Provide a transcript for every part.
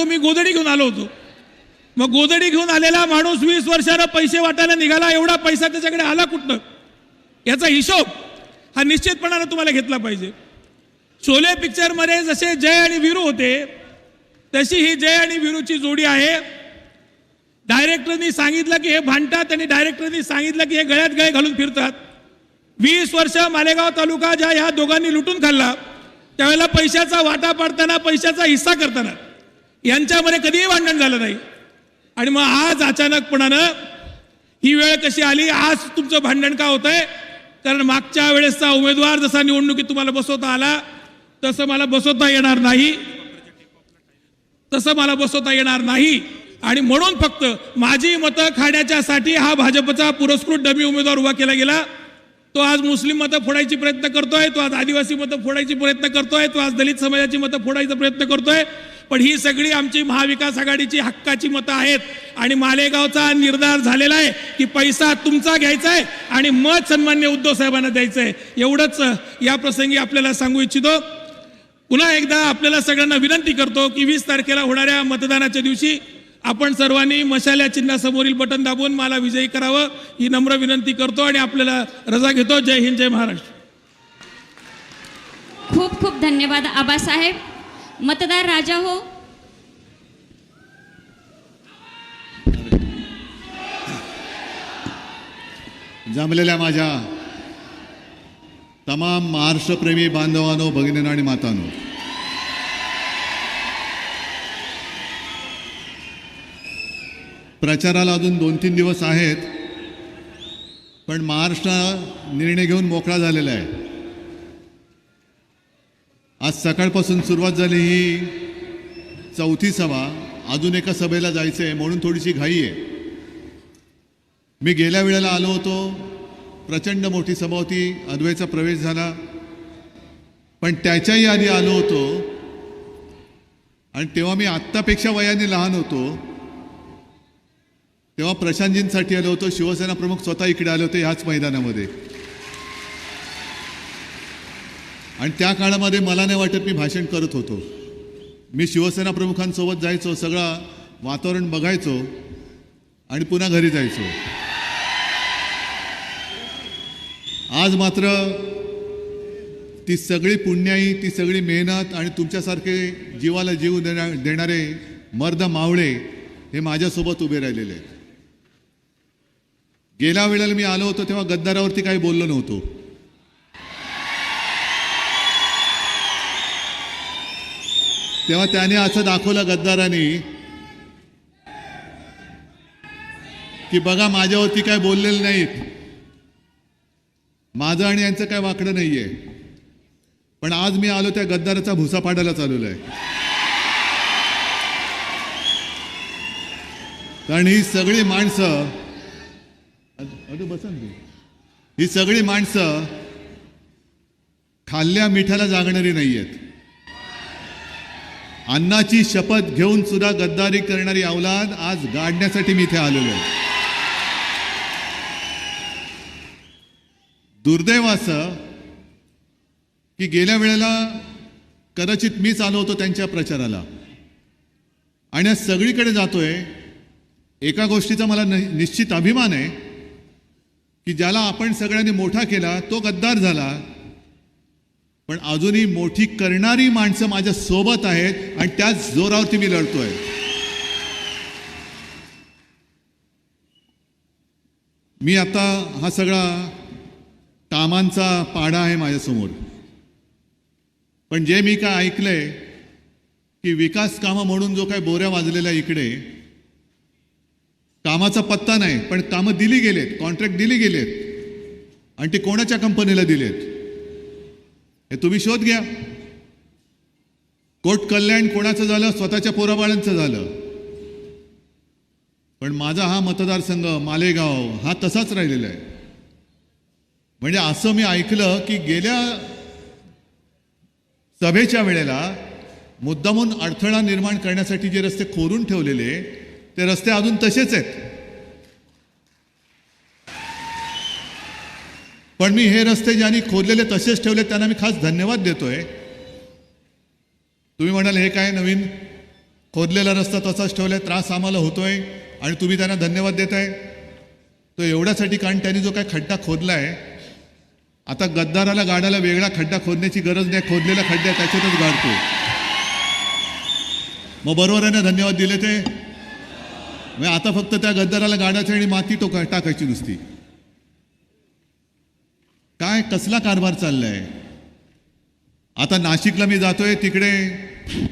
सांगतो मी गोदडी घेऊन आलो होतो. मग गोदडी घेऊन आलेला माणूस वीस वर्षानं पैसे वाटायला निघाला एवढा पैसा त्याच्याकडे आला कुठनं? याचा हिशोब हा निश्चितपणानं तुम्हाला घेतला पाहिजे. शोले पिक्चरमध्ये जसे जय आणि वीरू होते तशी ही जय आणि वीरूची जोडी आहे. डायरेक्टरनी सांगितलं की हे भांडतात आणि डायरेक्टरनी सांगितलं की हे गळ्यात गळे घालून फिरतात. वीस वर्ष मालेगाव तालुका ज्या ह्या दोघांनी लुटून खाल्ला त्यावेळेला पैशाचा वाटा पाडताना पैशाचा हिस्सा करताना. यांच्यामध्ये कधीही भांडण झालं नाही. आणि मग आज अचानकपणानं ही वेळ कशी आली? आज तुमचं भांडण का होत आहे कारण मागच्या वेळेसचा उमेदवार जसा निवडणुकीत तुम्हाला बसवता आला तसं मला बसवता येणार नाही. तसं मला बसवता येणार नाही. आणि म्हणून फक्त माझी मतं खाण्याच्यासाठी हा भाजपचा पुरस्कृत डमी उमेदवार उभा केला गेला. तो आज मुस्लिम मतं फोडायची प्रयत्न करतोय तो आज आदिवासी मतं फोडायची प्रयत्न करतोय तो आज दलित समाजाची मतं फोडायचा प्रयत्न करतोय. पण ही सगळी आमची महाविकास आघाडीची हक्काची मतं आहेत. आणि मालेगावचा निर्धार झालेला आहे की पैसा तुमचा घ्यायचा आहे आणि मत सन्मान्य उद्धव साहेबांना द्यायचं आहे. एवढंच या प्रसंगी आपल्याला सांगू इच्छितो. पुन्हा एकदा आपल्याला सगळ्यांना विनंती करतो की वीस तारखेला होणाऱ्या मतदानाच्या दिवशी आपण सर्वांनी मशाल्या चिन्हासमोरील बटन दाबून मला विजयी करावं ही नम्र विनंती करतो आणि आपल्याला रजा घेतो. जय हिंद जय महाराष्ट्र. खूप खूप धन्यवाद आबासाहेब. मतदार राजा हो. जमलेल्या माझ्या तमाम महाराष्ट्रप्रेमी बांधवांनो भगिनीनो आणि मातांनो. प्रचाराला अजून दोन तीन दिवस आहेत पण महाराष्ट्र निर्णय घेऊन मोकळा झालेला आहे. आज सकाळपासून सुरुवात झाली ही चौथी सभा अजून एका सभेला जायचं आहे म्हणून थोडीशी घाई आहे. मी गेल्या वेळेला आलो होतो. प्रचंड मोठी सभा होती. अद्वैचा प्रवेश झाला. पण त्याच्याही आधी आलो होतो. आणि तेव्हा मी आत्तापेक्षा वयाने लहान होतो. तेव्हा प्रशांतजींसाठी आलो होतो. शिवसेना प्रमुख स्वतः इकडे आले होते ह्याच मैदानामध्ये. आणि त्या काळामध्ये मला नाही वाटत मी भाषण करत होतो. मी शिवसेना प्रमुखांसोबत जायचो सगळं वातावरण बघायचो आणि पुन्हा घरी जायचो. आज मात्र ती सगळी पुण्याई ती सगळी मेहनत आणि तुमच्यासारखे जीवाला जीव देणा देणारे मर्द मावळे हे माझ्यासोबत उभे राहिलेले आहेत. गेल्या वेळेला मी आलो होतो तेव्हा गद्दारावरती काही बोललो नव्हतो. तेव्हा त्याने असं दाखवलं गद्दारांनी की बघा माझ्यावरती काय बोललेलं नाहीत. माझं आणि यांचं काय वाकडं नाहीये. पण आज मी आलो त्या गद्दाराचा भुसा पाडायला चालवला आहे. कारण ही सगळी माणसं अ- अरे ही सगळी माणसं खाल्ल्या मिठाला जागणारी नाही आहेत अन्नाची शपथ घेऊन सुद्धा गद्दारी करणारी अवलाद आज गाडण्यासाठी मी इथे आलेलो आहे. दुर्दैव असं की गेल्या वेळेला कदाचित मीच आलो होतो त्यांच्या प्रचाराला. आणि आज सगळीकडे जातोय एका गोष्टीचा मला नि- निश्चित अभिमान आहे की ज्याला आपण सगळ्यांनी मोठा केला तो गद्दार झाला पण अजूनही मोठी करणारी माणसं माझ्या सोबत आहेत आणि त्याच जोरावरती मी लढतोय. मी आता हा सगळा कामांचा पाडा आहे माझ्यासमोर. पण जे मी काय ऐकलंय की विकास कामं म्हणून जो काय बोऱ्या वाजलेल्या इकडे कामाचा पत्ता नाही पण कामं दिली गेलेत कॉन्ट्रॅक्ट दिली गेलेत आणि ते कोणाच्या कंपनीला दिलेत? हे तुम्ही शोध घ्या. कोट कल्याण कोणाचं झालं? स्वतःच्या पोराबाळांचं झालं. पण माझा हा मतदारसंघ मालेगाव हा तसाच राहिलेला आहे. म्हणजे असं मी ऐकलं की गेल्या सभेच्या वेळेला मुद्दामून अडथळा निर्माण करण्यासाठी जे रस्ते खोदून ठेवलेले ते रस्ते अजून तसेच आहेत. पण मी हे रस्ते ज्यांनी खोदलेले तसेच ठेवले त्यांना मी खास धन्यवाद देतोय. तुम्ही म्हणाल हे काय नवीन खोदलेला रस्ता तसाच ठेवलाय त्रास आम्हाला होतोय आणि तुम्ही त्यांना धन्यवाद देताय? तो एवढ्यासाठी कारण त्यांनी जो काय खड्डा खोदलाय आता गद्दाराला गाडाला वेगळा खड्डा खोदण्याची गरज नाही खोदलेला खड्डा त्याच्यातच गाडतो मग बरोबर आहे ना धन्यवाद दिले ते? आता फक्त त्या गद्दाराला गाडायचं आणि माती टोका टाकायची नुसती. काय कसला कारभार चाललाय? आता नाशिकला मी जातोय तिकडे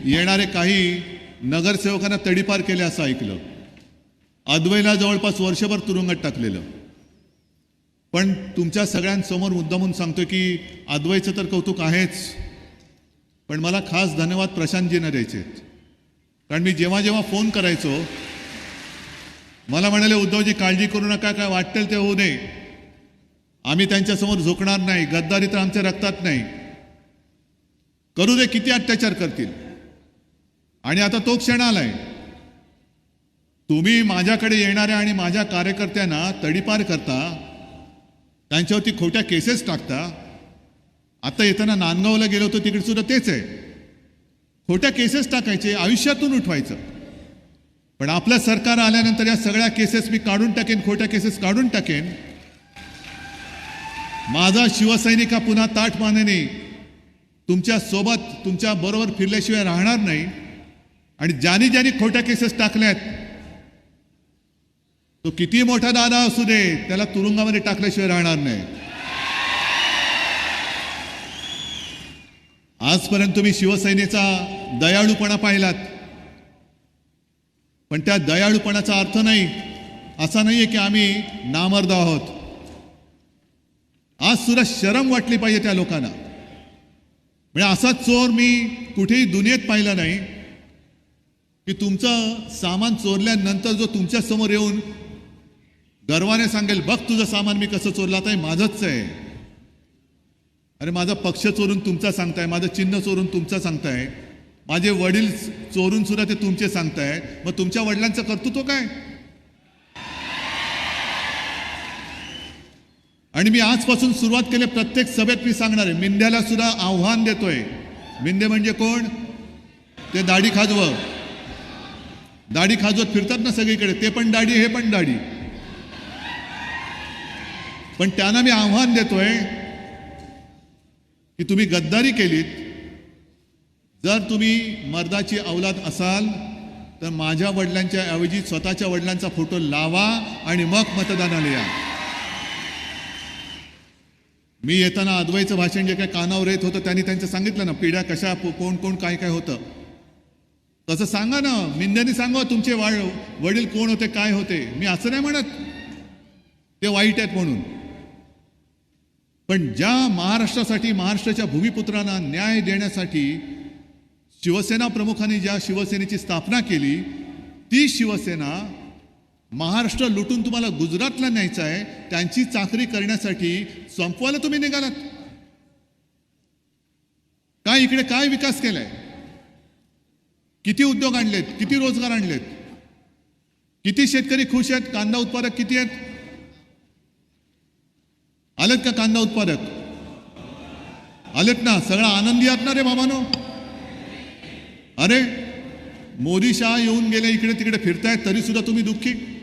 येणारे काही नगरसेवकांना तडीपार केले असं ऐकलं. अद्वैला जवळपास वर्षभर तुरुंगात टाकलेलं. पण तुमच्या सगळ्यांसमोर मुद्दामून सांगतोय की अद्वैचं तर कौतुक आहेच पण मला खास धन्यवाद प्रशांतजींना द्यायचे कारण मी जेव्हा जेव्हा फोन करायचो मला म्हणाले उद्धवजी काळजी करू नका काय वाटेल ते होऊ नये आम्ही त्यांच्यासमोर झोकणार नाही गद्दारी तर आमच्या रक्तात नाही. करू दे किती अत्याचार करतील. आणि आता तो क्षण आलाय. तुम्ही माझ्याकडे येणाऱ्या आणि माझ्या कार्यकर्त्यांना तडीपार करता त्यांच्यावरती खोट्या केसेस टाकता. आता येताना नांदगावला गेलो होतो तिकडे सुद्धा तेच आहे. खोट्या केसेस टाकायचे आयुष्यातून उठवायचं. पण आपलं सरकार आल्यानंतर या सगळ्या केसेस मी काढून टाकेन खोट्या केसेस काढून टाकेन. माझा शिवसैनिक हा पुन्हा ताठ मानेने तुमच्यासोबत तुमच्या बरोबर फिरल्याशिवाय राहणार नाही. आणि ज्यानी ज्याने खोट्या केसेस टाकल्यात तो किती मोठा दादा असू दे त्याला तुरुंगामध्ये टाकल्याशिवाय राहणार नाही. आजपर्यंत तुम्ही शिवसेनेचा दयाळूपणा पाहिलात. पण त्या दयाळूपणाचा अर्थ नाही असा नाहीये की आम्ही नामर्द आहोत. आज सुद्धा शरम वाटली पाहिजे त्या लोकांना. म्हणजे असा चोर मी कुठेही दुनियेत पाहिला नाही की तुमचं सामान चोरल्यानंतर जो तुमच्यासमोर येऊन गर्वाने सांगेल बघ तुझं सामान मी कसं चोरलं आता हे माझंच आहे. अरे माझा पक्ष चोरून तुमचा सांगताय माझं चिन्ह चोरून तुमचा सांगताय माझे वडील चोरून सुद्धा ते तुमचे सांगताय मग तुमच्या वडिलांचं कर्तृत्व काय? आणि मी आजपासून सुरुवात केली प्रत्येक सभेत मी सांगणार आहे मिंद्याला सुद्धा आव्हान देतोय. मिंदे म्हणजे कोण? ते दाढी खाजवं. दाढी खाजवत फिरतात ना सगळीकडे ते पण दाढी हे पण दाढी. पण त्यांना मी आव्हान देतोय की तुम्ही गद्दारी केलीत. जर तुम्ही मर्दाची अवलाद असाल तर माझ्या वडिलांच्या ऐवजी स्वतःच्या वडिलांचा फोटो लावा आणि मग मतदानाला या. मी येताना अद्वैचं भाषण जे काय कानावर येत होतं त्यांनी त्यांचं सांगितलं ना पिढ्या कशा कोण कोण काय काय होतं. तसं सांगा ना मिंद्याने सांगा तुमचे वा वडील कोण होते काय होते. मी असं नाही म्हणत. ते वाईट आहेत म्हणून. पण ज्या महाराष्ट्रासाठी महाराष्ट्राच्या भूमिपुत्रांना न्याय देण्यासाठी शिवसेना प्रमुखांनी ज्या शिवसेनेची स्थापना केली ती शिवसेना महाराष्ट्र लुटून तुम्हाला गुजरातला न्यायचं आहे त्यांची चाकरी करण्यासाठी संपवायला तुम्ही निघालात. काय इकडे काय विकास केलाय? किती उद्योग आणलेत किती रोजगार आणलेत? किती शेतकरी खुश आहेत कांदा उत्पादक किती आहेत? आलेत का कांदा उत्पादक? आलेत ना सगळा आनंदी आहात ना रे बाबानो? अरे मोदी शाह येऊन गेले इकडे तिकडे फिरतायत तरी सुद्धा तुम्ही दुःखी?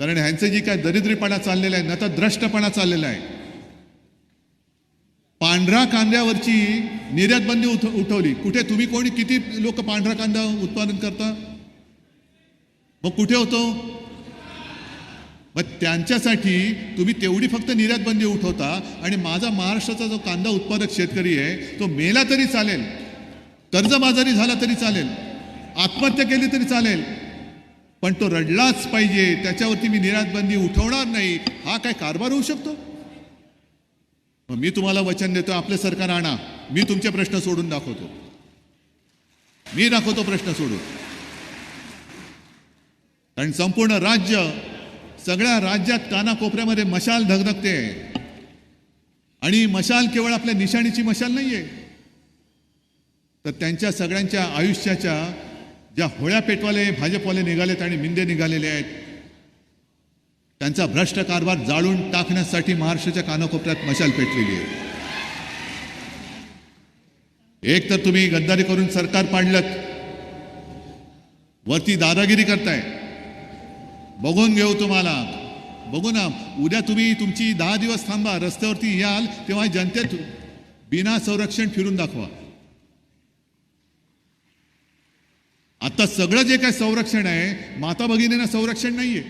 कारण ह्यांचं जी काय दरिद्रीपणा चाललेला आहे ना तर द्रष्टपणा चाललेला आहे. पांढरा कांद्यावरची निर्यात बंदी उठ उठवली. कुठे तुम्ही कोणी किती लोक पांढरा कांदा उत्पादन करता? मग कुठे होतो? मग त्यांच्यासाठी तुम्ही तेवढी फक्त निर्यात बंदी उठवता आणि माझा महाराष्ट्राचा जो कांदा उत्पादक शेतकरी आहे तो मेला तरी चालेल. कर्जबाजारी झाला तरी चालेल. आत्महत्या केली तरी चालेल. पण तो रडलाच पाहिजे त्याच्यावरती मी निर्यातबंदी उठवणार नाही हा काय कारभार होऊ शकतो? मग मी तुम्हाला वचन देतो आपलं सरकार आणा. मी तुमचे प्रश्न सोडून दाखवतो. मी दाखवतो प्रश्न सोडून. कारण संपूर्ण राज्य सगळ्या राज्यात कानाकोपऱ्यामध्ये मशाल धगधगते. आणि मशाल केवळ आपल्या निशाणीची मशाल नाहीये. तर त्यांच्या सगळ्यांच्या आयुष्याच्या ज्या होळ्या पेटवाले भाजपवाले निघालेत आणि मिंदे निघालेले आहेत त्यांचा भ्रष्ट कारभार जाळून टाकण्यासाठी महाराष्ट्राच्या कानाकोपऱ्यात मशाल पेटलेली आहे. एक तर तुम्ही गद्दारी करून सरकार पाडलं वरती दादागिरी करताय. बघून घेऊ तुम्हाला. बघू ना उद्या तुम्ही तुमची दहा दिवस थांबा रस्त्यावरती याल तेव्हा जनतेत बिना संरक्षण फिरून दाखवा. आता सगळं जे काय संरक्षण आहे माता भगिनींना संरक्षण नाहीये.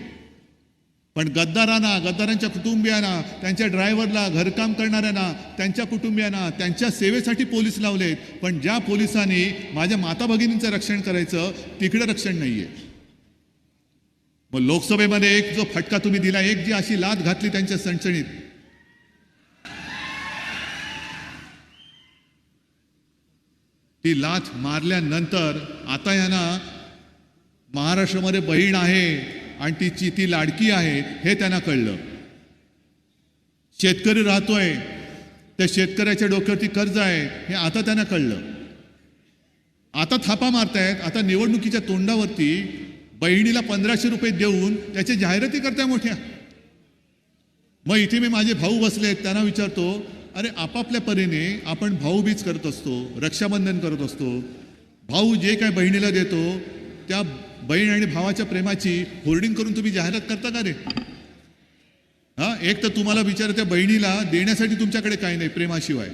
पण गद्दारांना गद्दारांच्या कुटुंबियांना त्यांच्या ड्रायव्हरला घरकाम करणाऱ्यांना त्यांच्या कुटुंबियांना त्यांच्या सेवेसाठी पोलीस लावलेत. पण ज्या पोलिसांनी माझ्या माता भगिनींचं रक्षण करायचं तिकडे रक्षण नाहीये. मग लोकसभेमध्ये एक जो फटका तुम्ही दिला एक जी अशी लाद घातली त्यांच्या सणसणीत ही लाथ मारल्यानंतर आता यांना महाराष्ट्रामध्ये बहीण आहे आणि तिची ती लाडकी आहे हे त्यांना कळलं. शेतकरी राहतोय त्या शेतकऱ्याच्या डोक्यावरती कर्ज आहे हे आता त्यांना कळलं. आता थापा मारतायत आता निवडणुकीच्या तोंडावरती बहिणीला पंधराशे रुपये देऊन त्याच्या जाहिराती करताय मोठ्या. मग इथे मी माझे भाऊ बसलेत त्यांना विचारतो अरे आपापल्या परीने आपण भाऊबीज करत असतो रक्षाबंधन करत असतो. भाऊ जे काय बहिणीला देतो त्या बहीण आणि भावाच्या प्रेमाची होर्डिंग करून तुम्ही जाहिरात करता का रे? हा एक तर तुम्हाला विचार त्या बहिणीला देण्यासाठी तुमच्याकडे काही नाही प्रेमाशिवाय.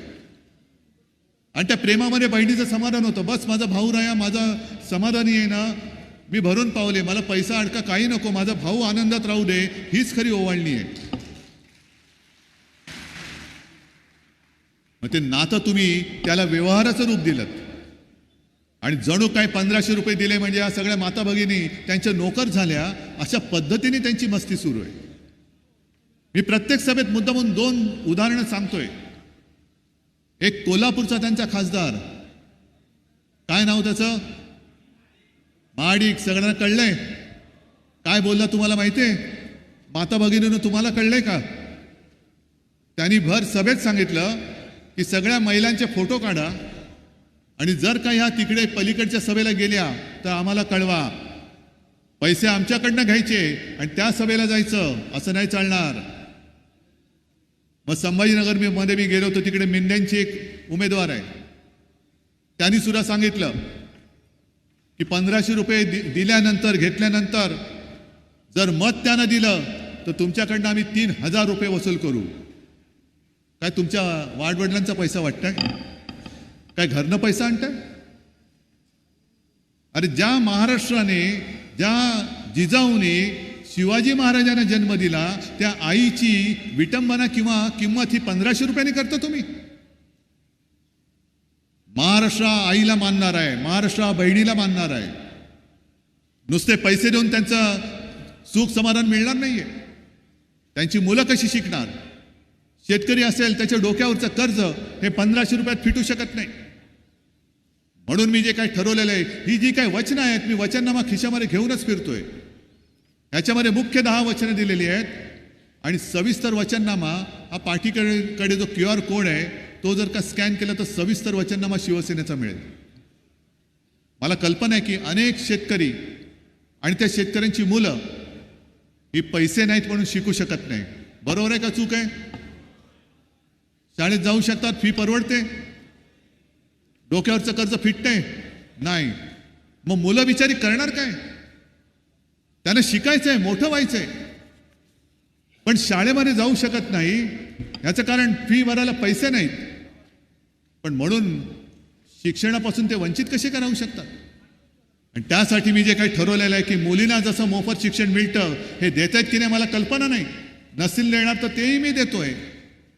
आणि त्या प्रेमामध्ये बहिणीचं समाधान होतं. बस माझा भाऊ राया माझा समाधानी आहे ना. मी भरून पावले. मला पैसा अडका काही नको. माझा भाऊ आनंदात राहू दे. हीच खरी ओवाळणी आहे. मग ते नातं तुम्ही त्याला व्यवहाराचं रूप दिलं आणि जणू काय पंधराशे रुपये दिले म्हणजे या सगळ्या माता भगिनी त्यांच्या नोकर झाल्या अशा पद्धतीने त्यांची मस्ती सुरू आहे. मी प्रत्येक सभेत मुद्दामून दोन उदाहरणं सांगतोय. एक कोल्हापूरचा त्यांचा खासदार. काय नाव त्याचं? महाडिक सगळ्यांना कळलंय? काय बोलला तुम्हाला माहितीये? माता भगिनीनं तुम्हाला कळलंय का? त्यांनी भर सभेत सांगितलं की सगळ्या महिलांचे फोटो काढा आणि जर का ह्या तिकडे पलीकडच्या सभेला गेल्या तर आम्हाला कळवा. पैसे आमच्याकडनं घ्यायचे आणि त्या सभेला जायचं असं नाही चालणार. मग संभाजीनगर मी मध्ये मी गेलो होतो तिकडे मेंढ्यांची एक उमेदवार आहे. त्यांनी सुद्धा सांगितलं की पंधराशे रुपये दि दिल्यानंतर घेतल्यानंतर जर मत त्यानं दिलं तर तुमच्याकडनं आम्ही तीन हजार रुपये वसूल करू. काय तुमच्या वाडवडिलांचा पैसा वाटताय? काय घरनं पैसा आणताय? अरे ज्या महाराष्ट्राने ज्या जिजाऊने शिवाजी महाराजांना जन्म दिला त्या आईची विटंबना किंवा किंमत ही पंधराशे रुपयाने करता तुम्ही. महाराष्ट्र आईला मानणार आहे महाराष्ट्र बहिणीला मानणार आहे. नुसते पैसे देऊन त्यांचं सुख समाधान मिळणार नाहीये. त्यांची मुलं कशी शिकणार? शेतकरी असेल त्याच्या डोक्यावरचं कर्ज हे पंधराशे रुपयात फिटू शकत नाही. म्हणून मी जे काही ठरवलेलं आहे ही जी काही वचनं आहेत मी वचननामा खिशामध्ये घेऊनच फिरतोय. याच्यामध्ये मुख्य दहा वचनं दिलेली आहेत आणि सविस्तर वचननामा हा पाठीकडे कडे जो क्यू आर कोड आहे तो जर का स्कॅन केला तर सविस्तर वचननामा शिवसेनेचा मिळेल. मला कल्पना आहे की अनेक शेतकरी आणि त्या शेतकऱ्यांची मुलं ही पैसे नाहीत म्हणून शिकू शकत नाही. बरोबर आहे का चूक आहे? शाळेत जाऊ शकतात फी परवडते. डोक्यावरचं कर्ज फिटते. नाही. मग मुलं बिचारी करणार काय? त्यांना शिकायचंय मोठं व्हायचंय. पण शाळेमध्ये जाऊ शकत नाही याचं कारण फी भरायला पैसे नाहीत. पण म्हणून शिक्षणापासून ते वंचित कसे करावू शकतात? आणि त्यासाठी मी जे काही ठरवलेलं आहे की मुलींना जसं मोफत शिक्षण मिळतं हे देत आहेत की नाही मला कल्पना नाही. नसेल देणार तर तेही मी देतोय.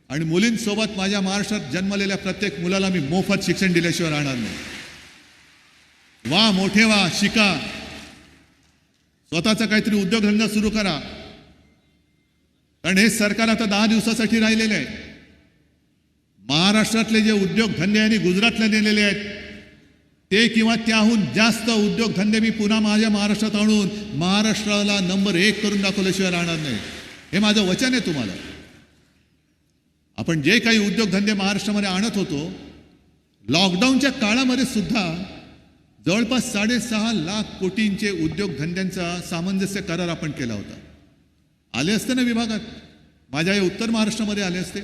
आणि मुलींसोबत माझ्या महाराष्ट्रात जन्मलेल्या प्रत्येक मुलाला मी मोफत शिक्षण दिल्याशिवाय राहणार नाही. वा मोठे वा शिका. स्वतःचा काहीतरी उद्योगधंदा सुरू करा. कारण हे सरकार आता दहा दिवसासाठी राहिलेले आहे. महाराष्ट्रातले जे उद्योगधंदे आणि गुजरातला नेलेले आहेत ते किंवा त्याहून जास्त उद्योगधंदे मी पुन्हा माझ्या महाराष्ट्रात आणून महाराष्ट्राला नंबर एक करून दाखवल्याशिवाय राहणार नाही. हे माझं वचन आहे तुम्हाला. आपण जे काही उद्योगधंदे महाराष्ट्रामध्ये आणत होतो लॉकडाऊनच्या काळामध्ये सुद्धा जवळपास साडेसहा लाख कोटींचे उद्योगधंद्यांचा सामंजस्य करार आपण केला होता. आले असते ना विभागात? माझ्या या उत्तर महाराष्ट्रामध्ये आले असते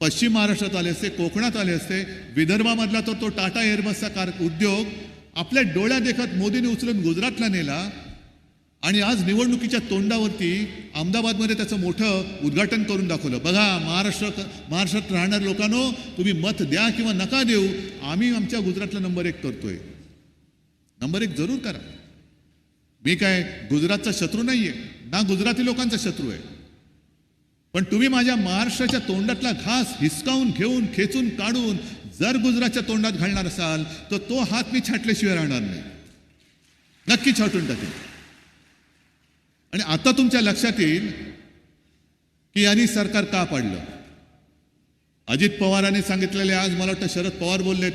पश्चिम महाराष्ट्रात आले असते कोकणात आले असते विदर्भामधला तर तो टाटा एअरबसचा कार उद्योग आपल्या डोळ्या देखत मोदीने उचलून गुजरातला नेला आणि आज निवडणुकीच्या तोंडावरती अहमदाबादमध्ये त्याचं मोठं उद्घाटन करून दाखवलं. बघा महाराष्ट्र महाराष्ट्रात राहणाऱ्या लोकांनो तुम्ही मत द्या किंवा नका देऊ आम्ही आमच्या गुजरातला नंबर एक करतोय. नंबर एक जरूर करा. मी काय गुजरातचा शत्रू नाही आहे ना गुजराती लोकांचा शत्रू आहे. पण तुम्ही माझ्या महाराष्ट्राच्या तोंडातला घास हिसकावून घेऊन खेचून काढून जर गुजरातच्या तोंडात घालणार असाल तर तो हात मी छाटल्याशिवाय राहणार नाही. नक्की छाटून टाकेल आणि आता तुमच्या लक्षात येईल की यांनी सरकार का पाडलं? अजित पवारांनी सांगितलेले आज मला वाटतं शरद पवार बोललेत.